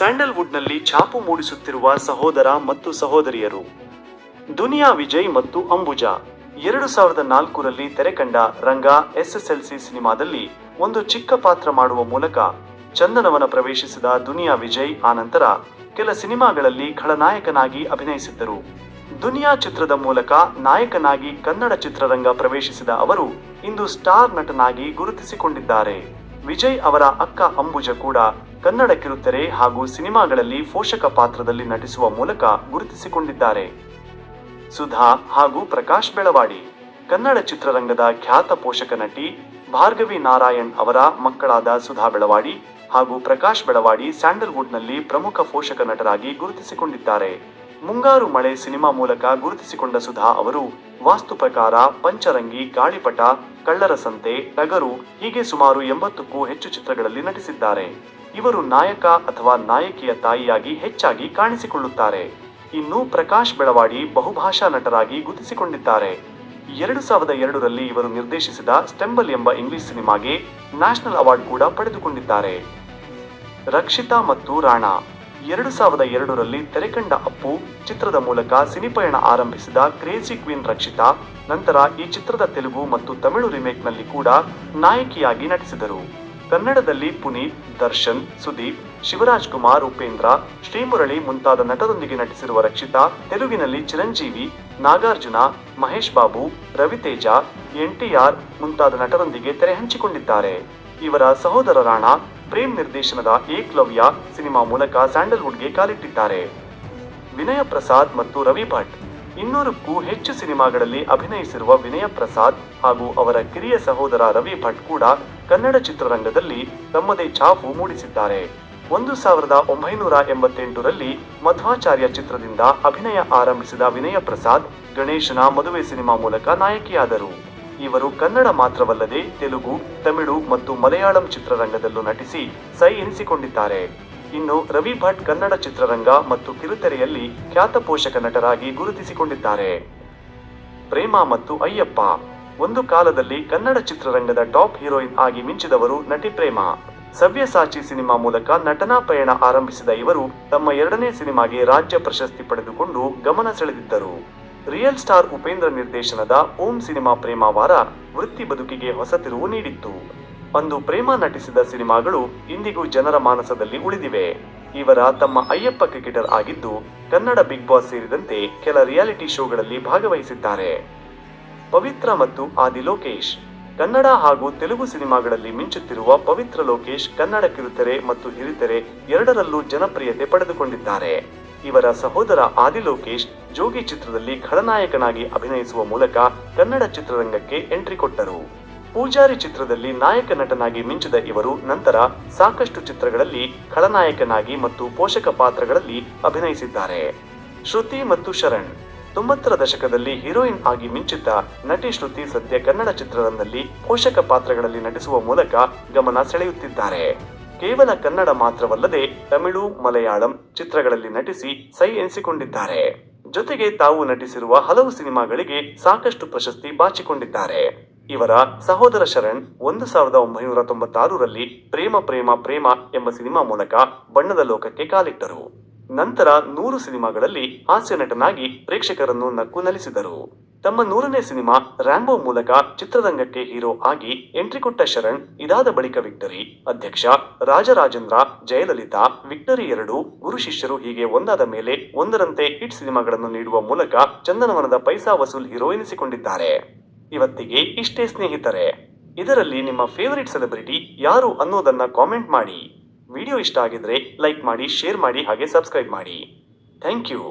ಸ್ಯಾಂಡಲ್ವುಡ್ನಲ್ಲಿ ಛಾಪು ಮೂಡಿಸುತ್ತಿರುವ ಸಹೋದರ ಮತ್ತು ಸಹೋದರಿಯರು. ದುನಿಯಾ ವಿಜಯ್ ಮತ್ತು ಅಂಬುಜಾ. ಎರಡು ಸಾವಿರದ ನಾಲ್ಕರಲ್ಲಿ ತೆರೆಕಂಡ ರಂಗ ಎಸ್ಎಸ್ಎಲ್ಸಿ ಸಿನಿಮಾದಲ್ಲಿ ಒಂದು ಚಿಕ್ಕ ಪಾತ್ರ ಮಾಡುವ ಮೂಲಕ ಚಂದನವನ ಪ್ರವೇಶಿಸಿದ ದುನಿಯಾ ವಿಜಯ್ ಆನಂತರ ಕೆಲ ಸಿನಿಮಾಗಳಲ್ಲಿ ಖಳನಾಯಕನಾಗಿ ಅಭಿನಯಿಸಿದ್ದರು. ದುನಿಯಾ ಚಿತ್ರದ ಮೂಲಕ ನಾಯಕನಾಗಿ ಕನ್ನಡ ಚಿತ್ರರಂಗ ಪ್ರವೇಶಿಸಿದ ಅವರು ಇಂದು ಸ್ಟಾರ್ ನಟನಾಗಿ ಗುರುತಿಸಿಕೊಂಡಿದ್ದಾರೆ. ವಿಜಯ್ ಅವರ ಅಕ್ಕ ಅಂಬುಜ ಕೂಡ ಕನ್ನಡ ಕಿರುತೆರೆ ಹಾಗೂ ಸಿನಿಮಾಗಳಲ್ಲಿ ಪೋಷಕ ಪಾತ್ರದಲ್ಲಿ ನಟಿಸುವ ಮೂಲಕ ಗುರುತಿಸಿಕೊಂಡಿದ್ದಾರೆ. ಸುಧಾ ಹಾಗೂ ಪ್ರಕಾಶ್ ಬೆಳವಾಡಿ, ಕನ್ನಡ ಚಿತ್ರರಂಗದ ಖ್ಯಾತ ಪೋಷಕ ನಟಿ ಭಾರ್ಗವಿ ನಾರಾಯಣ್ ಅವರ ಮಕ್ಕಳಾದ ಸುಧಾ ಬೆಳವಾಡಿ ಹಾಗೂ ಪ್ರಕಾಶ್ ಬೆಳವಾಡಿ ಸ್ಯಾಂಡಲ್ವುಡ್ನಲ್ಲಿ ಪ್ರಮುಖ ಪೋಷಕ ನಟರಾಗಿ ಗುರುತಿಸಿಕೊಂಡಿದ್ದಾರೆ. ಮುಂಗಾರು ಮಳೆ ಸಿನಿಮಾ ಮೂಲಕ ಗುರುತಿಸಿಕೊಂಡ ಸುಧಾ ಅವರು, ವಾಸ್ತು ಪ್ರಕಾರ ಪಂಚರಂಗಿ, ಗಾಳಿಪಟ, ಕಳ್ಳರ ಸಂತೆ, ಟಗರು, ಹೀಗೆ ಸುಮಾರು ಎಂಬತ್ತಕ್ಕೂ ಹೆಚ್ಚು ಚಿತ್ರಗಳಲ್ಲಿ ನಟಿಸಿದ್ದಾರೆ. ಇವರು ನಾಯಕ ಅಥವಾ ನಾಯಕಿಯ ತಾಯಿಯಾಗಿ ಹೆಚ್ಚಾಗಿ ಕಾಣಿಸಿಕೊಳ್ಳುತ್ತಾರೆ. ಇನ್ನು ಪ್ರಕಾಶ್ ಬೆಳವಾಡಿ ಬಹುಭಾಷಾ ನಟರಾಗಿ ಗುರುತಿಸಿಕೊಂಡಿದ್ದಾರೆ. ಎರಡು ಸಾವಿರದ ಎರಡರಲ್ಲಿ ಇವರು ನಿರ್ದೇಶಿಸಿದ ಸ್ಟೆಂಬಲ್ ಎಂಬ ಇಂಗ್ಲಿಷ್ ಸಿನಿಮಾಗೆ ನ್ಯಾಷನಲ್ ಅವಾರ್ಡ್ ಕೂಡ ಪಡೆದುಕೊಂಡಿದ್ದಾರೆ. ರಕ್ಷಿತಾ ಮತ್ತು ರಾಣಾ ಎರಡು ಸಾವಿರದ ಎರಡರಲ್ಲಿ ತೆರೆಕಂಡ ಅಪ್ಪು ಚಿತ್ರದ ಮೂಲಕ ಸಿನಿಪಯಣ ಆರಂಭಿಸಿದ ಕ್ರೇಜಿ ಕ್ವೀನ್ ರಕ್ಷಿತಾ, ನಂತರ ಈ ಚಿತ್ರದ ತೆಲುಗು ಮತ್ತು ತಮಿಳು ರಿಮೇಕ್ನಲ್ಲಿ ಕೂಡ ನಾಯಕಿಯಾಗಿ ನಟಿಸಿದರು. ಕನ್ನಡದಲ್ಲಿ ಪುನೀತ್, ದರ್ಶನ್, ಸುದೀಪ್, ಶಿವರಾಜ್ ಕುಮಾರ್, ಉಪೇಂದ್ರ, ಶ್ರೀಮುರಳಿ ಮುಂತಾದ ನಟರೊಂದಿಗೆ ನಟಿಸಿರುವ ರಕ್ಷಿತಾ, ತೆಲುಗಿನಲ್ಲಿ ಚಿರಂಜೀವಿ, ನಾಗಾರ್ಜುನ, ಮಹೇಶ್ ಬಾಬು, ರವಿತೇಜ ಎನ್ಟಿಆರ್ ಮುಂತಾದ ನಟರೊಂದಿಗೆ ತೆರೆ ಹಂಚಿಕೊಂಡಿದ್ದಾರೆ. ಇವರ ಸಹೋದರ ರಾಣಾ ಪ್ರೇಮ್ ನಿರ್ದೇಶನದ ಏಕ್ಲವ್ಯ ಸಿನಿಮಾ ಮೂಲಕ ಸ್ಯಾಂಡಲ್ವುಡ್ಗೆ ಕಾಲಿಟ್ಟಿದ್ದಾರೆ. ವಿನಯ ಪ್ರಸಾದ್ ಮತ್ತು ರವಿ ಭಟ್. ಇನ್ನೂರಕ್ಕೂ ಹೆಚ್ಚು ಸಿನಿಮಾಗಳಲ್ಲಿ ಅಭಿನಯಿಸಿರುವ ವಿನಯ ಪ್ರಸಾದ್ ಹಾಗೂ ಅವರ ಕಿರಿಯ ಸಹೋದರ ರವಿ ಭಟ್ ಕೂಡ ಕನ್ನಡ ಚಿತ್ರರಂಗದಲ್ಲಿ ತಮ್ಮದೇ ಛಾಪು ಮೂಡಿಸಿದ್ದಾರೆ. ಒಂದು ಸಾವಿರದ ಒಂಬೈನೂರ ಎಂಬತ್ತೆಂಟರಲ್ಲಿ ಮಧ್ವಾಚಾರ್ಯ ಚಿತ್ರದಿಂದ ಅಭಿನಯ ಆರಂಭಿಸಿದ ವಿನಯ ಪ್ರಸಾದ್ ಗಣೇಶನ ಮದುವೆ ಸಿನಿಮಾ ಮೂಲಕ ನಾಯಕಿಯಾದರು. ಇವರು ಕನ್ನಡ ಮಾತ್ರವಲ್ಲದೆ ತೆಲುಗು, ತಮಿಳು ಮತ್ತು ಮಲಯಾಳಂ ಚಿತ್ರರಂಗದಲ್ಲೂ ನಟಿಸಿ ಸೈ ಎನಿಸಿಕೊಂಡಿದ್ದಾರೆ. ಇನ್ನು ರವಿ ಭಟ್ ಕನ್ನಡ ಚಿತ್ರರಂಗ ಮತ್ತು ಕಿರುತೆರೆಯಲ್ಲಿ ಖ್ಯಾತ ಪೋಷಕ ನಟರಾಗಿ ಗುರುತಿಸಿಕೊಂಡಿದ್ದಾರೆ. ಪ್ರೇಮ ಮತ್ತು ಅಯ್ಯಪ್ಪ, ಒಂದು ಕಾಲದಲ್ಲಿ ಕನ್ನಡ ಚಿತ್ರರಂಗದ ಟಾಪ್ ಹೀರೋಯಿನ್ ಆಗಿ ಮಿಂಚಿದವರು ನಟಿ ಪ್ರೇಮ. ಸವ್ಯಸಾಚಿ ಸಿನಿಮಾ ಮೂಲಕ ನಟನಾ ಪಯಣ ಆರಂಭಿಸಿದ ಇವರು ತಮ್ಮ ಎರಡನೇ ಸಿನಿಮಾಗೆ ರಾಜ್ಯ ಪ್ರಶಸ್ತಿ ಪಡೆದುಕೊಂಡು ಗಮನ ಸೆಳೆದಿದ್ದರು. ರಿಯಲ್ ಸ್ಟಾರ್ ಉಪೇಂದ್ರ ನಿರ್ದೇಶನದ ಓಂ ಸಿನಿಮಾ ಪ್ರೇಮವಾರ ವೃತ್ತಿ ಬದುಕಿಗೆ ಹೊಸ ತಿರುವು ನೀಡಿತ್ತು. ಅಂದು ಪ್ರೇಮ ನಟಿಸಿದ ಸಿನಿಮಾಗಳು ಇಂದಿಗೂ ಜನರ ಮಾನಸದಲ್ಲಿ ಉಳಿದಿವೆ. ಇವರ ತಮ್ಮ ಅಯ್ಯಪ್ಪ ಕ್ರಿಕೆಟರ್ ಆಗಿದ್ದು ಕನ್ನಡ ಬಿಗ್ ಬಾಸ್ ಸೇರಿದಂತೆ ಕೆಲ ರಿಯಾಲಿಟಿ ಶೋಗಳಲ್ಲಿ ಭಾಗವಹಿಸಿದ್ದಾರೆ. ಪವಿತ್ರ ಮತ್ತು ಆದಿ ಲೋಕೇಶ್. ಕನ್ನಡ ಹಾಗೂ ತೆಲುಗು ಸಿನಿಮಾಗಳಲ್ಲಿ ಮಿಂಚುತ್ತಿರುವ ಪವಿತ್ರ ಲೋಕೇಶ್ ಕನ್ನಡ ಕಿರುತೆರೆ ಮತ್ತು ಹಿರಿತೆರೆ ಎರಡರಲ್ಲೂ ಜನಪ್ರಿಯತೆ ಪಡೆದುಕೊಂಡಿದ್ದಾರೆ. ಇವರ ಸಹೋದರ ಆದಿ ಲೋಕೇಶ್ ಜೋಗಿ ಚಿತ್ರದಲ್ಲಿ ಖಳನಾಯಕನಾಗಿ ಅಭಿನಯಿಸುವ ಮೂಲಕ ಕನ್ನಡ ಚಿತ್ರರಂಗಕ್ಕೆ ಎಂಟ್ರಿ ಕೊಟ್ಟರು. ಪೂಜಾರಿ ಚಿತ್ರದಲ್ಲಿ ನಾಯಕ ನಟನಾಗಿ ಮಿಂಚಿದ ಇವರು ನಂತರ ಸಾಕಷ್ಟು ಚಿತ್ರಗಳಲ್ಲಿ ಖಳನಾಯಕನಾಗಿ ಮತ್ತು ಪೋಷಕ ಪಾತ್ರಗಳಲ್ಲಿ ಅಭಿನಯಿಸಿದ್ದಾರೆ. ಶ್ರುತಿ ಮತ್ತು ಶರಣ್ ತೊಂಬತ್ತರ ದಶಕದಲ್ಲಿ ಹೀರೋಯಿನ್ ಆಗಿ ಮಿಂಚಿದ್ದ ನಟಿ ಶ್ರುತಿ ಸದ್ಯ ಕನ್ನಡ ಚಿತ್ರರಂಗದಲ್ಲಿ ಪೋಷಕ ಪಾತ್ರಗಳಲ್ಲಿ ನಟಿಸುವ ಮೂಲಕ ಗಮನ ಸೆಳೆಯುತ್ತಿದ್ದಾರೆ. ಕೇವಲ ಕನ್ನಡ ಮಾತ್ರವಲ್ಲದೆ ತಮಿಳು, ಮಲಯಾಳಂ ಚಿತ್ರಗಳಲ್ಲಿ ನಟಿಸಿ ಸೈ ಎನಿಸಿಕೊಂಡಿದ್ದಾರೆ. ಜೊತೆಗೆ ತಾವು ನಟಿಸಿರುವ ಹಲವು ಸಿನಿಮಾಗಳಿಗೆ ಸಾಕಷ್ಟು ಪ್ರಶಸ್ತಿ ಬಾಚಿಕೊಂಡಿದ್ದಾರೆ. ಇವರ ಸಹೋದರ ಶರಣ್ ಒಂದು ಸಾವಿರದ ಒಂಬೈನೂರ ತೊಂಬತ್ತಾರರಲ್ಲಿ ಪ್ರೇಮ ಪ್ರೇಮ ಪ್ರೇಮ ಎಂಬ ಸಿನಿಮಾ ಮೂಲಕ ಬಣ್ಣದ ಲೋಕಕ್ಕೆ ಕಾಲಿಟ್ಟರು. ನಂತರ ನೂರು ಸಿನಿಮಾಗಳಲ್ಲಿ ಹಾಸ್ಯ ನಟನಾಗಿ ಪ್ರೇಕ್ಷಕರನ್ನು ನಕ್ಕು ನಲಿಸಿದರು. ತಮ್ಮ ನೂರನೇ ಸಿನಿಮಾ ರ್ಯಾಂಬೋ ಮೂಲಕ ಚಿತ್ರರಂಗಕ್ಕೆ ಹೀರೋ ಆಗಿ ಎಂಟ್ರಿ ಕೊಟ್ಟ ಶರಣ್ ಇದಾದ ಬಳಿಕ ವಿಕ್ಟರಿ, ಅಧ್ಯಕ್ಷ ರಾಜರಾಜೇಂದ್ರ, ಜಯಲಲಿತಾ, ವಿಕ್ಟರಿ ಎರಡು, ಗುರು ಶಿಷ್ಯರು ಹೀಗೆ ಒಂದಾದ ಮೇಲೆ ಒಂದರಂತೆ ಹಿಟ್ ಸಿನಿಮಾಗಳನ್ನು ನೀಡುವ ಮೂಲಕ ಚಂದನವನದ ಪೈಸಾ ವಸೂಲ್ ಹೀರೋ ಎನಿಸಿಕೊಂಡಿದ್ದಾರೆ. ಇವತ್ತಿಗೆ ಇಷ್ಟೇ ಸ್ನೇಹಿತರೆ, ಇದರಲ್ಲಿ ನಿಮ್ಮ ಫೇವರಿಟ್ ಸೆಲೆಬ್ರಿಟಿ ಯಾರು ಅನ್ನೋದನ್ನ ಕಾಮೆಂಟ್ ಮಾಡಿ. ವಿಡಿಯೋ ಇಷ್ಟ ಆಗಿದ್ರೆ ಲೈಕ್ ಮಾಡಿ ಶೇರ್ ಮಾಡಿ, ಹಾಗೆ ಸಬ್ಸ್ಕ್ರೈಬ್ ಮಾಡಿ. Thank you